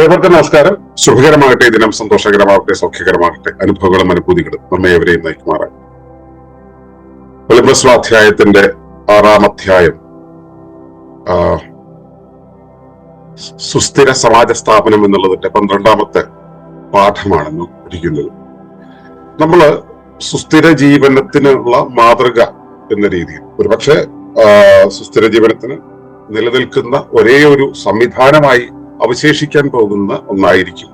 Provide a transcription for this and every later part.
ഏവർക്കും നമസ്കാരം. സുഖകരമാകട്ടെ ദിനം സന്തോഷകരമാകട്ടെ സൗഖ്യകരമാകട്ടെ അനുഭവങ്ങളും അനുഭൂതികളും നമ്മെ എവരെയും നയിക്കുമാറാൻ വെളിപ്രസ്വാധ്യായത്തിന്റെ ആറാം അധ്യായം സുസ്ഥിര സമാജ സ്ഥാപനം എന്നുള്ളതിന്റെ പന്ത്രണ്ടാമത്തെ പാഠമാണെന്ന് പഠിക്കുന്നത്. നമ്മൾ സുസ്ഥിര ജീവനത്തിനുള്ള മാതൃക എന്ന രീതിയിൽ ഒരുപക്ഷെ സുസ്ഥിര ജീവനത്തിന് നിലനിൽക്കുന്ന ഒരേ ഒരു സംവിധാനമായി അവശേഷിക്കാൻ പോകുന്ന ഒന്നായിരിക്കും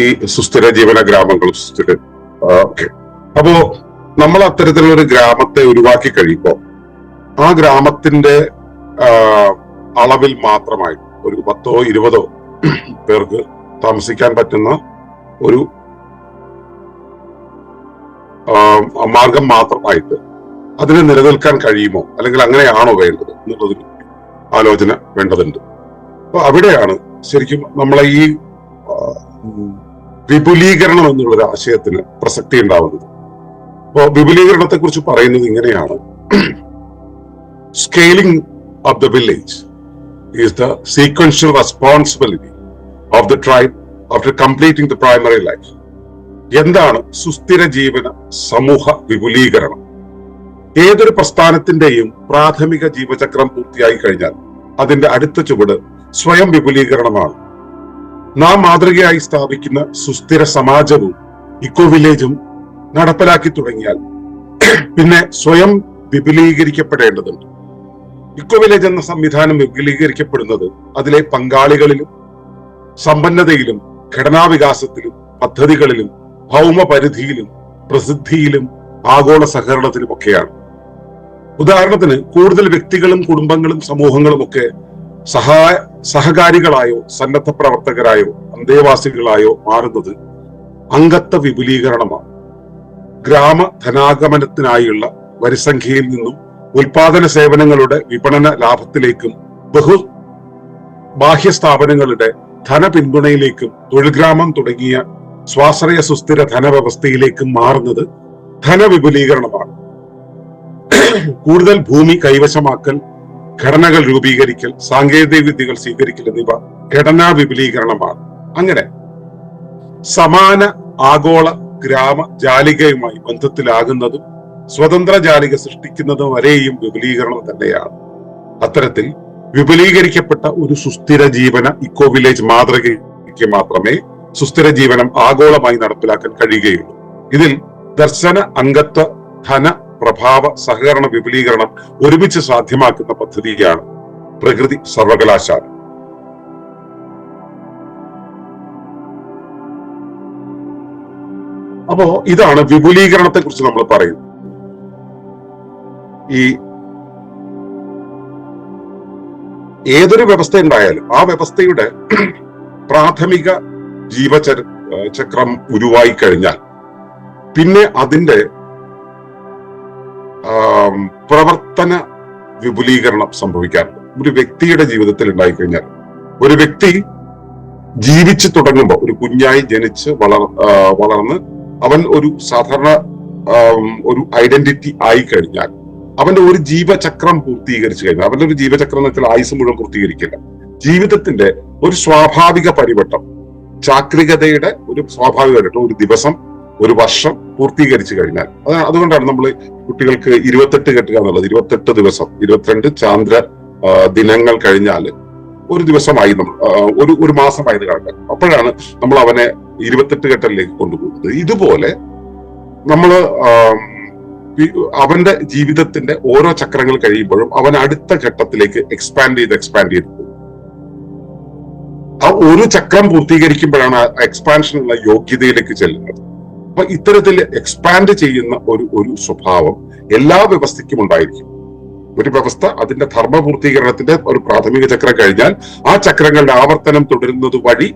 ഈ സുസ്ഥിര ജീവന ഗ്രാമങ്ങൾ സുസ്ഥിര ഒക്കെ. അപ്പോ നമ്മൾ അത്തരത്തിലുള്ള ഒരു ഗ്രാമത്തെ ഉരുവാക്കി കഴിയുമ്പോൾ ആ ഗ്രാമത്തിന്റെ അളവിൽ മാത്രമായി ഒരു പത്തോ ഇരുപതോ പേർക്ക് താമസിക്കാൻ പറ്റുന്ന ഒരു മാർഗം മാത്രമായിട്ട് അതിനെ നിലനിൽക്കാൻ കഴിയുമോ? അല്ലെങ്കിൽ അങ്ങനെയാണോ വേണ്ടത് എന്നുള്ളതിന് ആലോചന വേണ്ടതുണ്ട്. അപ്പൊ അവിടെയാണ് ശരിക്കും നമ്മളെ ഈ വിപുലീകരണം എന്നുള്ളൊരു ആശയത്തിന് പ്രസക്തി ഉണ്ടാവുന്നത്. അപ്പോ വിപുലീകരണത്തെ കുറിച്ച് പറയുന്നത് ഇങ്ങനെയാണ്. Scaling of the village is the sequential responsibility of the tribe after completing the primary life എന്താണ് സുസ്ഥിര ജീവന സമൂഹ വിപുലീകരണം? ഏതൊരു പ്രസ്ഥാനത്തിന്റെയും പ്രാഥമിക ജീവചക്രം പൂർത്തിയായി കഴിഞ്ഞാൽ അതിന്റെ അടുത്ത ചുവട് സ്വയം വിപുലീകരണമാണ്. നാം മാതൃകയായി സ്ഥാപിക്കുന്ന സുസ്ഥിര സമാജവും ഇക്കോ വില്ലേജും നടപ്പിലാക്കി തുടങ്ങിയാൽ പിന്നെ സ്വയം വിപുലീകരിക്കപ്പെടേണ്ടതുണ്ട്. ഇക്കോ വില്ലേജ് എന്ന സംവിധാനം വിപുലീകരിക്കപ്പെടുന്നത് അതിലെ പങ്കാളികളിലും സമ്പന്നതയിലും ഘടനാവികാസത്തിലും പദ്ധതികളിലും പദ്ധതികളിലും ഭൗമപരിധിയിലും പ്രസിദ്ധിയിലും ആഗോള സഹകരണത്തിലുമൊക്കെയാണ്. ഉദാഹരണത്തിന് കൂടുതൽ വ്യക്തികളും കുടുംബങ്ങളും സമൂഹങ്ങളും ഒക്കെ സഹായ സഹകാരികളായോ സന്നദ്ധ പ്രവർത്തകരായോ അന്തേവാസികളായോ മാറുന്നത് അംഗത്വ വിപുലീകരണമാണ്. ഗ്രാമ ധനാഗമനത്തിനായുള്ള വരിസംഖ്യയിൽ നിന്നും ഉൽപാദന സേവനങ്ങളുടെ വിപണന ലാഭത്തിലേക്കും ബഹു ബാഹ്യ സ്ഥാപനങ്ങളുടെ ധനപിന്തുണയിലേക്കും തൊഴിൽഗ്രാമം തുടങ്ങിയ സ്വാശ്രയ സുസ്ഥിര ധനവ്യവസ്ഥയിലേക്കും മാറുന്നത് ധനവിപുലീകരണമാണ്. കൂടുതൽ ഭൂമി കൈവശമാക്കൽ ഘടനകൾ രൂപീകരിക്കൽ സാങ്കേതിക വിദ്യകൾ സ്വീകരിക്കൽ എന്നിവ ഘടനാ വിപുലീകരണമാണ്. അങ്ങനെ സമാന ആഗോള ഗ്രാമ ജാലികയുമായി ബന്ധത്തിലാകുന്നതും സ്വതന്ത്ര ജാലിക സൃഷ്ടിക്കുന്നതും വരെയും വിപുലീകരണം തന്നെയാണ്. അത്തരത്തിൽ വിപുലീകരിക്കപ്പെട്ട ഒരു സുസ്ഥിര ജീവന ഇക്കോ വില്ലേജ് മാതൃകയ്ക്ക് മാത്രമേ സുസ്ഥിര ജീവനം ആഗോളമായി നടപ്പിലാക്കാൻ കഴിയുകയുള്ളൂ. ഇതിൽ ദർശന അംഗത്വ ധന പ്രഭാവ സഹകരണ വിപുലീകരണം ഒരുമിച്ച് സാധ്യമാക്കുന്ന പദ്ധതിയാണ് പ്രകൃതി സർവകലാശാല. അപ്പോ ഇതാണ് വിപുലീകരണത്തെ കുറിച്ച് നമ്മൾ പറയുന്നത്. ഈ ഏതൊരു വ്യവസ്ഥ ഉണ്ടായാലും ആ വ്യവസ്ഥയുടെ പ്രാഥമിക ജീവചര ചക്രം ഉരുവായി കഴിഞ്ഞാൽ പിന്നെ അതിന്റെ പ്രവർത്തന വിപുലീകരണം സംഭവിക്കാറുണ്ട് ഒരു വ്യക്തിയുടെ ജീവിതത്തിൽ ഉണ്ടായിക്കഴിഞ്ഞാൽ ഒരു വ്യക്തി ജീവിച്ചു തുടങ്ങുമ്പോൾ ഒരു കുഞ്ഞായി ജനിച്ച് വളർ വളർന്ന് അവൻ ഒരു സാധാരണ ഒരു ഐഡന്റിറ്റി ആയി കഴിഞ്ഞാൽ അവന്റെ ഒരു ജീവചക്രം പൂർത്തീകരിച്ചു കഴിഞ്ഞാൽ അവന്റെ ഒരു ജീവചക്രം എന്ന് വെച്ചാൽ ആയുസ് മുഴുവൻ പൂർത്തീകരിക്കില്ല. ജീവിതത്തിന്റെ ഒരു സ്വാഭാവിക പരിവട്ടം ചാക്രികതയുടെ ഒരു സ്വാഭാവിക ഒരു ദിവസം ഒരു വർഷം പൂർത്തീകരിച്ചു കഴിഞ്ഞാൽ. അത് അതുകൊണ്ടാണ് നമ്മൾ കുട്ടികൾക്ക് ഇരുപത്തെട്ട് കെട്ടുക എന്നുള്ളത്. ഇരുപത്തെട്ട് ദിവസം. ഇരുപത്തിരണ്ട് ചാന്ദ്ര ദിനങ്ങൾ കഴിഞ്ഞാൽ ഒരു ദിവസമായി നമ്മൾ ഒരു ഒരു മാസമായി കണക്ക്. അപ്പോഴാണ് നമ്മൾ അവനെ ഇരുപത്തെട്ട് ഘട്ടത്തിലേക്ക് കൊണ്ടുപോകുന്നത്. ഇതുപോലെ നമ്മൾ അവന്റെ ജീവിതത്തിന്റെ ഓരോ ചക്രങ്ങൾ കഴിയുമ്പോഴും അവൻ അടുത്ത ഘട്ടത്തിലേക്ക് എക്സ്പാൻഡ് ചെയ്ത് എക്സ്പാൻഡ് ചെയ്ത് പോകും. ആ ഒരു ചക്രം പൂർത്തീകരിക്കുമ്പോഴാണ് എക്സ്പാൻഷനുള്ള യോഗ്യതയിലേക്ക് ചെല്ലുന്നത്. അപ്പൊ ഇത്തരത്തിൽ എക്സ്പാൻഡ് ചെയ്യുന്ന ഒരു ഒരു സ്വഭാവം എല്ലാ വ്യവസ്ഥയ്ക്കും ഉണ്ടായിരിക്കും. ഒരു വ്യവസ്ഥ അതിന്റെ ധർമ്മ പൂർത്തീകരണത്തിന്റെ ഒരു പ്രാഥമിക ചക്രം കഴിഞ്ഞാൽ ആ ചക്രങ്ങളുടെ ആവർത്തനം തുടരുന്നത് വഴി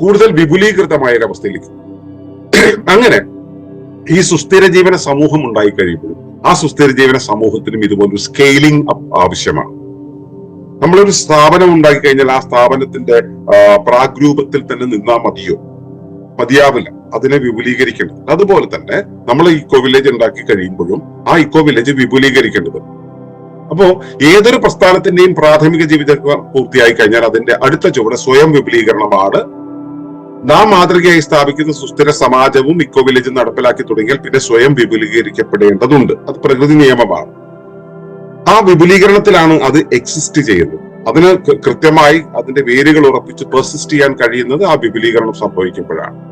കൂടുതൽ വിപുലീകൃതമായ ഒരു അവസ്ഥയിലേക്ക്. അങ്ങനെ ഈ സുസ്ഥിര ജീവന സമൂഹം ഉണ്ടായി കഴിയുമ്പോൾ ആ സുസ്ഥിര ജീവന സമൂഹത്തിനും ഇതുപോലൊരു സ്കെയിലിംഗ് ആവശ്യമാണ്. നമ്മളൊരു സ്ഥാപനം ഉണ്ടാക്കി കഴിഞ്ഞാൽ ആ സ്ഥാപനത്തിന്റെ പ്രാഗ്രൂപത്തിൽ തന്നെ നിന്നാ മതിയോ? മതിയാവില്ല. അതിനെ വിപുലീകരിക്കേണ്ടത് അതുപോലെ തന്നെ നമ്മൾ ഇക്കോ വില്ലേജ് ഉണ്ടാക്കി കഴിയുമ്പോഴും ആ ഇക്കോ വില്ലേജ് വിപുലീകരിക്കേണ്ടത്. അപ്പോ ഏതൊരു പ്രസ്ഥാനത്തിന്റെയും പ്രാഥമിക ജീവിത പൂർത്തിയായി കഴിഞ്ഞാൽ അതിന്റെ അടുത്ത ചുവട് സ്വയം വിപുലീകരണമാണ്. നാം മാതൃകയായി സ്ഥാപിക്കുന്ന സുസ്ഥിര സമാജവും ഇക്കോ വില്ലേജും നടപ്പിലാക്കി തുടങ്ങിയാൽ പിന്നെ സ്വയം വിപുലീകരിക്കപ്പെടേണ്ടതുണ്ട്. അത് പ്രകൃതി നിയമമാണ്. ആ വിപുലീകരണത്തിലാണ് അത് എക്സിസ്റ്റ് ചെയ്യുന്നത്. അതിന് കൃത്യമായി അതിന്റെ വേരുകൾ ഉറപ്പിച്ച് പെർസിസ്റ്റ് ചെയ്യാൻ കഴിയുന്നത് ആ വിപുലീകരണം സംഭവിക്കുമ്പോഴാണ്.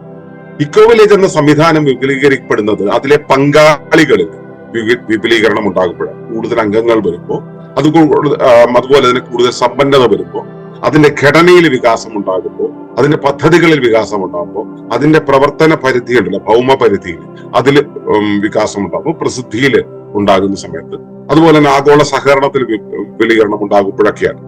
ഇക്കോ വില്ലേജ് എന്ന സംവിധാനം വിപുലീകരിക്കപ്പെടുന്നത് അതിലെ പങ്കാളികളിൽ വിപു- വിപുലീകരണം ഉണ്ടാകുമ്പോഴാണ്. കൂടുതൽ അംഗങ്ങൾ വരുമ്പോൾ അത് അതുപോലെ തന്നെ കൂടുതൽ സമ്പന്നത വരുമ്പോൾ അതിന്റെ ഘടനയിൽ വികാസം ഉണ്ടാകുമ്പോൾ അതിന്റെ പദ്ധതികളിൽ വികാസം ഉണ്ടാകുമ്പോൾ അതിന്റെ പ്രവർത്തന പരിധിയുണ്ടല്ലോ ഭൗമ പരിധിയിൽ അതിൽ വികാസം ഉണ്ടാകുമ്പോൾ പ്രസിദ്ധിയിൽ ഉണ്ടാകുന്ന സമയത്ത്. അതുപോലെ തന്നെ ആഗോള സഹകരണത്തിൽ വിപുലീകരണം ഉണ്ടാകുമ്പോഴൊക്കെയാണ്.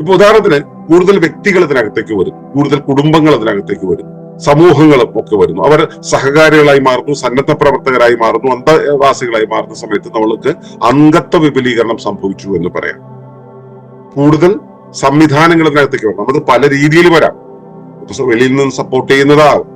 ഇപ്പൊ ഉദാഹരണത്തിന് കൂടുതൽ വ്യക്തികൾ ഇതിനകത്തേക്ക് വരും. കൂടുതൽ കുടുംബങ്ങൾ അതിനകത്തേക്ക് വരും. സമൂഹങ്ങളും ഒക്കെ വരുന്നു. അവർ സഹകാരികളായി മാറുന്നു സന്നദ്ധ പ്രവർത്തകരായി മാറുന്നു അന്തവാസികളായി മാറുന്ന സമയത്ത് നമ്മൾക്ക് അംഗത്വ വിപുലീകരണം സംഭവിച്ചു എന്ന് പറയാം. കൂടുതൽ സംവിധാനങ്ങൾ ഇതിനകത്തേക്ക് വരണം അത് പല രീതിയിൽ വരാം. വെളിയിൽ നിന്ന് സപ്പോർട്ട് ചെയ്യുന്നതാകും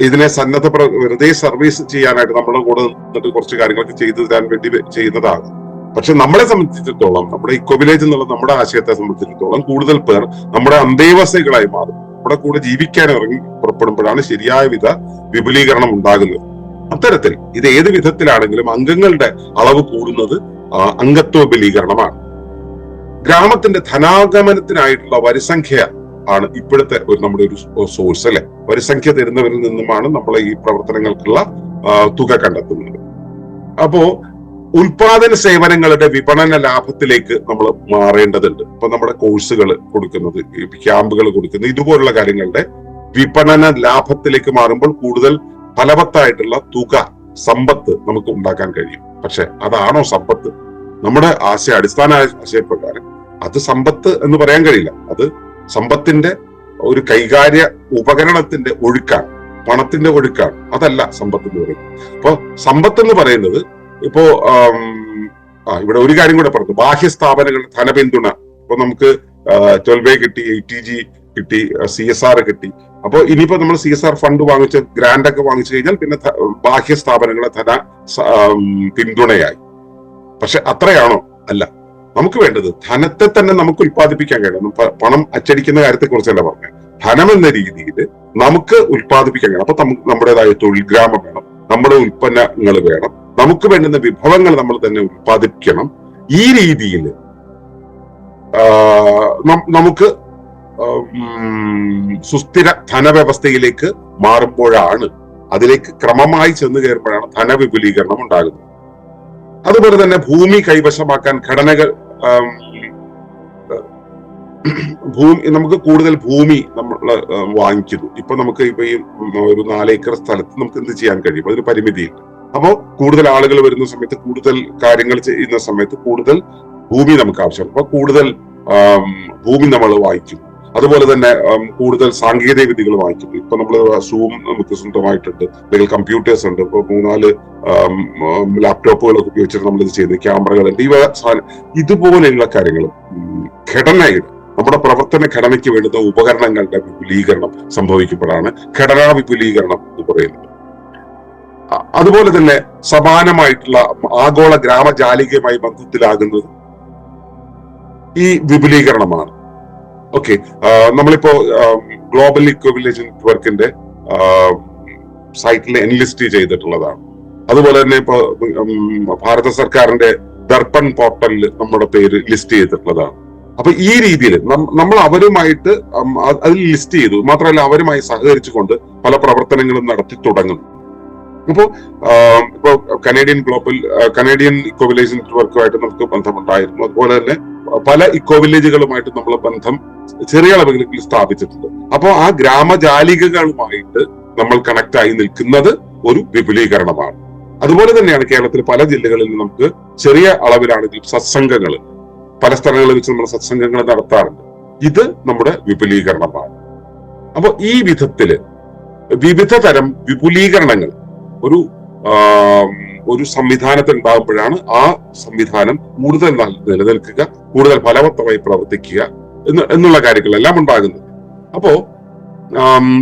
ഇതിനെ സന്നദ്ധ വെറുതെ സർവീസ് ചെയ്യാനായിട്ട് നമ്മുടെ കൂടെ നിന്നിട്ട് കുറച്ച് കാര്യങ്ങളൊക്കെ ചെയ്തു തരാൻ വേണ്ടി ചെയ്യുന്നതാകും പക്ഷെ നമ്മളെ സംബന്ധിച്ചിടത്തോളം നമ്മുടെ ഇക്കോ വില്ലേജ് എന്നുള്ള നമ്മുടെ ആശയത്തെ സംബന്ധിച്ചിടത്തോളം കൂടുതൽ പേർ നമ്മുടെ അന്തേവാസികളായി മാറും. നമ്മുടെ കൂടെ ജീവിക്കാൻ ഇറങ്ങി പുറപ്പെടുമ്പോഴാണ് ശരിയായ വിധ വിപുലീകരണം ഉണ്ടാകുന്നത്. അത്തരത്തിൽ ഇത് ഏത് വിധത്തിലാണെങ്കിലും അംഗങ്ങളുടെ അളവ് കൂടുന്നത് അംഗത്വ വിപുലീകരണമാണ് ഗ്രാമത്തിന്റെ ധനാഗമനത്തിനായിട്ടുള്ള വരിസംഖ്യ ആണ് ഇപ്പോഴത്തെ ഒരു നമ്മുടെ ഒരു സോഴ്സ് അല്ലെ? വരിസംഖ്യ തരുന്നവരിൽ നിന്നുമാണ് നമ്മൾ ഈ പ്രവർത്തനങ്ങൾക്കുള്ള തുക കണ്ടെത്തുന്നത്. അപ്പോ ഉൽപാദന സേവനങ്ങളുടെ വിപണന ലാഭത്തിലേക്ക് നമ്മൾ മാറേണ്ടതുണ്ട്. ഇപ്പൊ നമ്മുടെ കോഴ്സുകൾ കൊടുക്കുന്നത് ക്യാമ്പുകൾ കൊടുക്കുന്നത് ഇതുപോലുള്ള കാര്യങ്ങളുടെ വിപണന ലാഭത്തിലേക്ക് മാറുമ്പോൾ കൂടുതൽ ഫലവത്തായിട്ടുള്ള തുക സമ്പത്ത് നമുക്ക് ഉണ്ടാക്കാൻ കഴിയും. പക്ഷെ അതാണോ സമ്പത്ത്? നമ്മുടെ ആശയ അടിസ്ഥാന ആശയപ്രകാരം അത് സമ്പത്ത് എന്ന് പറയാൻ കഴിയില്ല. അത് സമ്പത്തിന്റെ ഒരു കൈകാര്യ ഉപകരണത്തിന്റെ ഒഴുക്കാണ്. പണത്തിന്റെ ഒഴുക്കാണ്. അതല്ല സമ്പത്ത് എന്ന് പറയുന്നത്. അപ്പൊ സമ്പത്ത് എന്ന് പറയുന്നത് ഇപ്പോ ആ ഇവിടെ ഒരു കാര്യം കൂടെ പറഞ്ഞു. ബാഹ്യ സ്ഥാപനങ്ങളുടെ ധനപിന്തുണ. ഇപ്പൊ നമുക്ക് ട്വൽവ് കിട്ടി എയ്റ്റി ജി കിട്ടി സി എസ് ആർ കിട്ടി. അപ്പോൾ ഇനിയിപ്പോ നമ്മൾ സി എസ് ആർ ഫണ്ട് വാങ്ങിച്ച് ഗ്രാൻഡ് ഒക്കെ വാങ്ങിച്ചു കഴിഞ്ഞാൽ പിന്നെ ബാഹ്യ സ്ഥാപനങ്ങളെ ധന പിന്തുണയായി. പക്ഷെ അത്രയാണോ? അല്ല. നമുക്ക് വേണ്ടത് ധനത്തെ തന്നെ നമുക്ക് ഉൽപ്പാദിപ്പിക്കാൻ കഴിയണം. പണം അച്ചടിക്കുന്ന കാര്യത്തെ കുറിച്ചല്ല പറഞ്ഞത് ധനം എന്ന രീതിയിൽ നമുക്ക് ഉൽപ്പാദിപ്പിക്കാൻ കഴിയണം. അപ്പൊ നമ്മുടേതായ തൊഴിൽ ഗ്രാമം വേണം. നമ്മുടെ ഉൽപ്പന്നങ്ങൾ വേണം. നമുക്ക് വേണ്ടുന്ന വിഭവങ്ങൾ നമ്മൾ തന്നെ ഉൽപ്പാദിപ്പിക്കണം. ഈ രീതിയിൽ നമുക്ക് സുസ്ഥിര ധനവ്യവസ്ഥയിലേക്ക് മാറുമ്പോഴാണ് അതിലേക്ക് ക്രമമായി ചെന്ന് കയറുമ്പോഴാണ് ധനവിപുലീകരണം ഉണ്ടാകുന്നത്. അതുപോലെ തന്നെ ഭൂമി കൈവശമാക്കാൻ ഘടനകൾ ഭൂമി നമുക്ക് കൂടുതൽ ഭൂമി നമ്മൾ വാങ്ങിക്കുന്നു. ഇപ്പൊ നമുക്ക് ഇപ്പൊ ഈ ഒരു നാലേക്കർ സ്ഥലത്ത് നമുക്ക് എന്ത് ചെയ്യാൻ കഴിയും? അതിന് പരിമിതിയില്ല. അപ്പോ കൂടുതൽ ആളുകൾ വരുന്ന സമയത്ത് കൂടുതൽ കാര്യങ്ങൾ ചെയ്യുന്ന സമയത്ത് കൂടുതൽ ഭൂമി നമുക്ക് ആവശ്യമാണ്. അപ്പൊ കൂടുതൽ ഭൂമി നമ്മൾ വായിക്കും. അതുപോലെ തന്നെ കൂടുതൽ സാങ്കേതിക വിദ്യകൾ വായിക്കുന്നു ഇപ്പൊ നമ്മൾ സൂം നമുക്ക് സ്വന്തമായിട്ടുണ്ട്. അല്ലെങ്കിൽ കമ്പ്യൂട്ടേഴ്സ് ഉണ്ട്. ഇപ്പൊ മൂന്നാൽ ലാപ്ടോപ്പുകളൊക്കെ ഉപയോഗിച്ചിട്ട് നമ്മൾ ഇത് ചെയ്യുന്നത് ക്യാമറകളുണ്ട് ഇവ ഇതുപോലെയുള്ള കാര്യങ്ങൾ ഘടനയുടെ നമ്മുടെ പ്രവർത്തന ഘടനയ്ക്ക് വേണ്ടുന്ന ഉപകരണങ്ങളുടെ വിപുലീകരണം സംഭവിക്കുമ്പോഴാണ് ഘടനാ വിപുലീകരണം എന്ന് പറയുന്നത്. അതുപോലെ തന്നെ സമാനമായിട്ടുള്ള ആഗോള ഗ്രാമജാലികയുമായി ബന്ധത്തിലാകുന്നത് ഈ വിപുലീകരണമാണ്. ഓക്കെ നമ്മളിപ്പോ ഗ്ലോബൽ ഇക്കോ വില്ലേജ് നെറ്റ്വർക്കിന്റെ സൈറ്റിൽ എൻലിസ്റ്റ് ചെയ്തിട്ടുള്ളതാണ്. അതുപോലെ തന്നെ ഇപ്പോ ഭാരത സർക്കാരിന്റെ ദർപ്പൺ പോർട്ടലിൽ നമ്മുടെ പേര് ലിസ്റ്റ് ചെയ്തിട്ടുള്ളതാണ്. അപ്പൊ ഈ രീതിയിൽ നമ്മൾ അവരുമായിട്ട് അതിൽ ലിസ്റ്റ് ചെയ്തു. മാത്രമല്ല അവരുമായി സഹകരിച്ചുകൊണ്ട് പല പ്രവർത്തനങ്ങളും നടത്തി തുടങ്ങുന്നു. ഇപ്പോൾ ഇപ്പോ Canadian global Canadian eco village നെറ്റ്വർക്കുമായിട്ട് നമുക്ക് ബന്ധമുണ്ടായിരുന്നു. അതുപോലെ തന്നെ പല ഇക്കോ വില്ലേജുകളുമായിട്ട് നമ്മൾ ബന്ധം ചെറിയ അളവുകളിൽ സ്ഥാപിച്ചിട്ടുണ്ട്. അപ്പോൾ ആ ഗ്രാമജാലികകളുമായിട്ട് നമ്മൾ കണക്ട് ആയി നിൽക്കുന്നത് ഒരു വിപുലീകരണമാണ്. അതുപോലെ തന്നെയാണ് കേരളത്തിൽ പല ജില്ലകളിൽ നമുക്ക് ചെറിയ അളവിലാണെങ്കിൽ സത്സംഗങ്ങൾ. പല സ്ഥലങ്ങളിൽ വെച്ച് നമ്മൾ സത്സംഗങ്ങൾ നടത്താറുണ്ട്. ഇത് നമ്മുടെ വിപുലീകരണമാണ്. അപ്പോൾ ഈ വിധത്തിൽ വിവിധ തരം വിപുലീകരണങ്ങൾ ഒരു ഒരു സംവിധാനത്തിൽ ഉണ്ടാകുമ്പോഴാണ് ആ സംവിധാനം കൂടുതൽ നിലനിൽക്കുക കൂടുതൽ ഫലവത്തമായി പ്രവർത്തിക്കുക എന്ന് എന്നുള്ള കാര്യങ്ങളെല്ലാം ഉണ്ടാകുന്നത്. അപ്പോ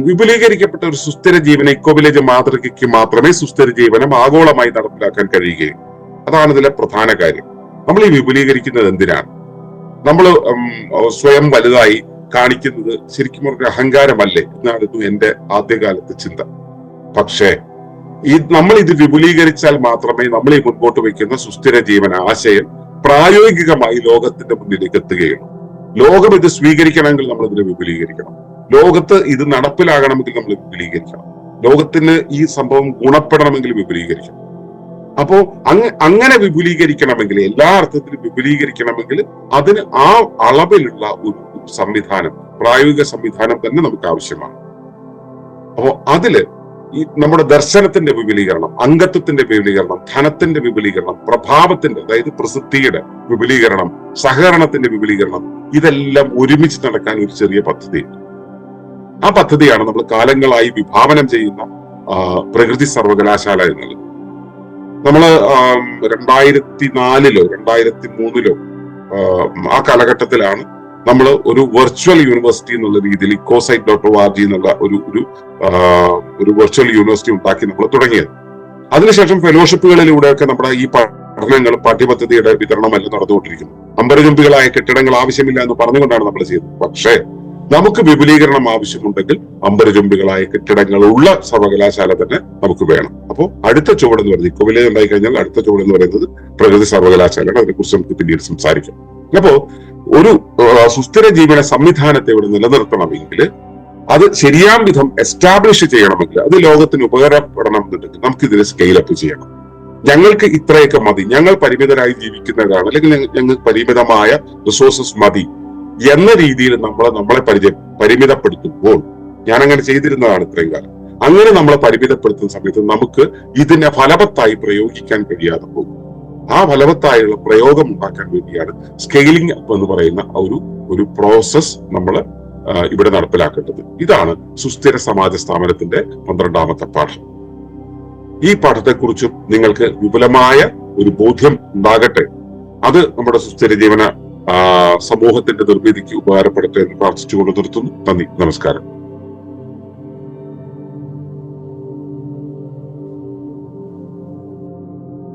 വിപുലീകരിക്കപ്പെട്ട ഒരു സുസ്ഥിര ജീവന ഇക്കോ വില്ലേജ് മാതൃകയ്ക്ക് മാത്രമേ സുസ്ഥിര ജീവനം ആഗോളമായി നടപ്പിലാക്കാൻ കഴിയുകയും അതാണ് ഇതിലെ പ്രധാന കാര്യം. നമ്മൾ ഈ വിപുലീകരിക്കുന്നത് എന്തിനാണ്? നമ്മൾ സ്വയം വലുതായി കാണിക്കുന്നത് ശരിക്കും ഒരു അഹങ്കാരമല്ലേ? എന്നായിരുന്നു എന്റെ ആദ്യകാലത്തെ ചിന്ത. പക്ഷേ ഈ നമ്മൾ ഇത് വിപുലീകരിച്ചാൽ മാത്രമേ നമ്മൾ ഈ മുൻപോട്ട് വയ്ക്കുന്ന സുസ്ഥിര ജീവൻ ആശയം പ്രായോഗികമായി ലോകത്തിന്റെ മുന്നിലേക്ക് എത്തുകയുള്ളൂ. ലോകം ഇത് സ്വീകരിക്കണമെങ്കിൽ നമ്മൾ ഇതിനെ വിപുലീകരിക്കണം. ലോകത്ത് ഇത് നടപ്പിലാകണമെങ്കിൽ നമ്മൾ വിപുലീകരിക്കണം. ലോകത്തിന് ഈ സംഭവം ഗുണപ്പെടണമെങ്കിൽ വിപുലീകരിക്കണം. അപ്പോ അങ്ങ അങ്ങനെ വിപുലീകരിക്കണമെങ്കിൽ എല്ലാ അർത്ഥത്തിലും വിപുലീകരിക്കണമെങ്കിൽ അതിന് ആ അളവിലുള്ള ഒരു സംവിധാനം പ്രായോഗിക സംവിധാനം തന്നെ നമുക്ക് ആവശ്യമാണ്. അപ്പോ അതിൽ ഈ നമ്മുടെ ദർശനത്തിന്റെ വിപുലീകരണം അംഗത്വത്തിന്റെ വിപുലീകരണം ധനത്തിന്റെ വിപുലീകരണം പ്രഭാവത്തിന്റെ അതായത് പ്രസിദ്ധിയുടെ വിപുലീകരണം സഹകരണത്തിന്റെ വിപുലീകരണം ഇതെല്ലാം ഒരുമിച്ച് നടക്കാൻ ഒരു ചെറിയ പദ്ധതി. ആ പദ്ധതിയാണ് നമ്മൾ കാലങ്ങളായി വിഭാവനം ചെയ്യുന്ന പ്രകൃതി സർവകലാശാല എന്നുള്ളത് നമ്മൾ ആം, രണ്ടായിരത്തി നാലിലോ രണ്ടായിരത്തി മൂന്നിലോ ആ കാലഘട്ടത്തിലാണ് നമ്മൾ ഒരു വെർച്വൽ യൂണിവേഴ്സിറ്റി എന്നുള്ള രീതിയിൽ ecosite dot O R G എന്നുള്ള ഒരു ഒരു ഒരു വെർച്വൽ യൂണിവേഴ്സിറ്റി ഉണ്ടാക്കി നമ്മൾ തുടങ്ങിയത്. അതിനുശേഷം ഫെലോഷിപ്പുകളിലൂടെയൊക്കെ നമ്മുടെ ഈ പഠനങ്ങൾ പാഠ്യപദ്ധതിയുടെ വിതരണമെല്ലാം നടന്നുകൊണ്ടിരിക്കുന്നു അമ്പരചുംബികളായ കെട്ടിടങ്ങൾ ആവശ്യമില്ല എന്ന് പറഞ്ഞുകൊണ്ടാണ് നമ്മൾ ചെയ്തത് പക്ഷേ നമുക്ക് വിപുലീകരണം ആവശ്യമുണ്ടെങ്കിൽ അമ്പരചുംബികളായ കെട്ടിടങ്ങൾ ഉള്ള സർവകലാശാല തന്നെ നമുക്ക് വേണം. അപ്പോൾ അടുത്ത ചുവടെന്ന് പറയുന്നത് ഇക്കോ വില്ലേജ് ഉണ്ടായി കഴിഞ്ഞാൽ അടുത്ത ചുവടെന്ന് പറയുന്നത് പ്രകൃതി സർവകലാശാലയാണ് അതിനെക്കുറിച്ച് നമുക്ക് പിന്നീട് സംസാരിക്കാം. അപ്പോ ഒരു സുസ്ഥിര ജീവന സംവിധാനത്തെ ഇവിടെ നിലനിർത്തണമെങ്കിൽ അത് ശരിയാം വിധം എസ്റ്റാബ്ലിഷ് ചെയ്യണമെങ്കിൽ അത് ലോകത്തിന് ഉപകാരപ്പെടണമെന്നുണ്ടെങ്കിൽ നമുക്ക് ഇതിനെ സ്കെയിൽ അപ്പ് ചെയ്യണം. ഞങ്ങൾക്ക് ഇത്രയൊക്കെ മതി. ഞങ്ങൾ പരിമിതരായി ജീവിക്കുന്നതാണ് അല്ലെങ്കിൽ ഞങ്ങ- ഞങ്ങൾക്ക് പരിമിതമായ റിസോഴ്സസ് മതി എന്ന രീതിയിൽ നമ്മൾ നമ്മളെ പരിചയ പരിമിതപ്പെടുത്തുമ്പോൾ ഞാൻ അങ്ങനെ ചെയ്തിരുന്നതാണ് ഇത്രയും കാലം. അങ്ങനെ നമ്മളെ പരിമിതപ്പെടുത്തുന്ന സമയത്ത് നമുക്ക് ഇതിനെ ഫലവത്തായി പ്രയോഗിക്കാൻ കഴിയാതെ പോകും. ആ ഫലവത്തായുള്ള പ്രയോഗം ഉണ്ടാക്കാൻ വേണ്ടിയാണ് സ്കെയിലിംഗ് അപ്പ് എന്ന് പറയുന്ന ഒരു ഒരു പ്രോസസ് നമ്മൾ ഇവിടെ നടപ്പിലാക്കേണ്ടത്. ഇതാണ് സുസ്ഥിര സമാജ സ്ഥാപനത്തിന്റെ പന്ത്രണ്ടാമത്തെ പാഠം. ഈ പാഠത്തെക്കുറിച്ചും നിങ്ങൾക്ക് വിപുലമായ ഒരു ബോധ്യം ഉണ്ടാകട്ടെ. അത് നമ്മുടെ സുസ്ഥിര ജീവന സമൂഹത്തിന്റെ നിർമ്മിതിക്ക് ഉപകാരപ്പെടട്ടെ എന്ന് പ്രാർത്ഥിച്ചുകൊണ്ട് നിർത്തുന്നു. നന്ദി. നമസ്കാരം.